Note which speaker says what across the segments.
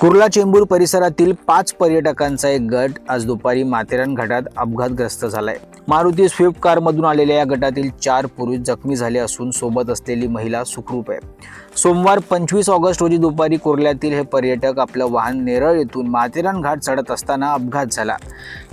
Speaker 1: कुर्ला चेंबूर परिसरातील पाच पर्यटकांचा एक गट आज दुपारी माथेरान घाटात अपघातग्रस्त झालाय. मारुती स्विफ्ट कारमधून आलेल्या या गटातील चार पुरुष जखमी झाले असून सोबत असलेली महिला सुखरूप आहे. सोमवार पंचवीस ऑगस्ट रोजी दुपारी कुर्ल्यातील हे पर्यटक आपलं वाहन नेरळ येथून माथेरान घाट चढत असताना अपघात झाला.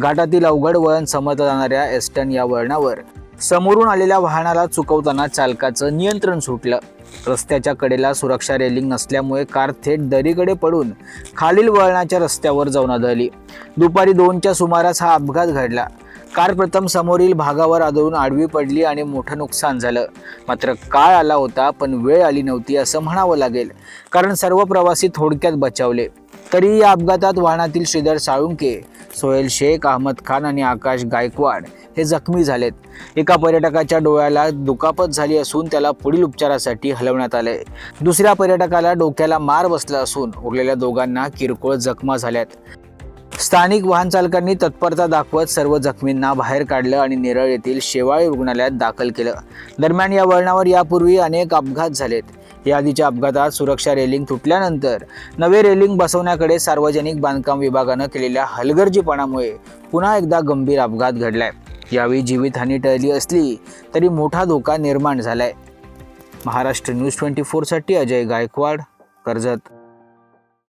Speaker 1: घाटातील अवघड वळण समजलं जाणाऱ्या एस्टन या वळणावर. समोरून आलेल्या वाहनाला चुकवताना चालकाचं नियंत्रण सुटलं. रस्त्याच्या कडेला सुरक्षा रेलिंग नसल्यामुळे कार थेट दरीकडे पडून खालील वळणाच्या रस्त्यावर जाऊन आदळली. दुपारी दोनच्या सुमारास हा अपघात घडला. कार प्रथम समोरील भागावर आदळून आडवी पडली आणि मोठं नुकसान झालं. मात्र काळ आला होता पण वेळ आली नव्हती असं म्हणावं लागेल. कारण सर्व प्रवासी थोडक्यात बचावले. तरी या अपघातात वाहनातील श्रीधर साळुंके सोहेल शेख अहमद खान आणि आकाश गायकवाड हे जखमी झालेत. एका पर्यटकाच्या डोळ्याला दुखापत झाली असून त्याला पुढील उपचारासाठी हलवण्यात आले. दुसऱ्या पर्यटकाला डोक्याला मार बसला असून उरलेल्या दोघांना किरकोळ जखमा झाल्यात. स्थानिक वाहन चालकांनी तत्परता दाखवत सर्व जखमींना बाहेर काढलं आणि नेरळ येथील शेवाळी रुग्णालयात दाखल केलं. दरम्यान या वळणावर यापूर्वी अनेक अपघात झालेत. या आधीच्या अपघातात सुरक्षा रेलिंग तुटल्यानंतर नवे रेलिंग बसवण्याकडे सार्वजनिक बांधकाम विभागानं केलेल्या हलगर्जीपणामुळे पुन्हा एकदा गंभीर अपघात घडलाय. यावेळी जीवितहानी टळली असली तरी मोठा धोका निर्माण झालाय. महाराष्ट्र न्यूज ट्वेंटी फोरसाठी अजय गायकवाड कर्जत.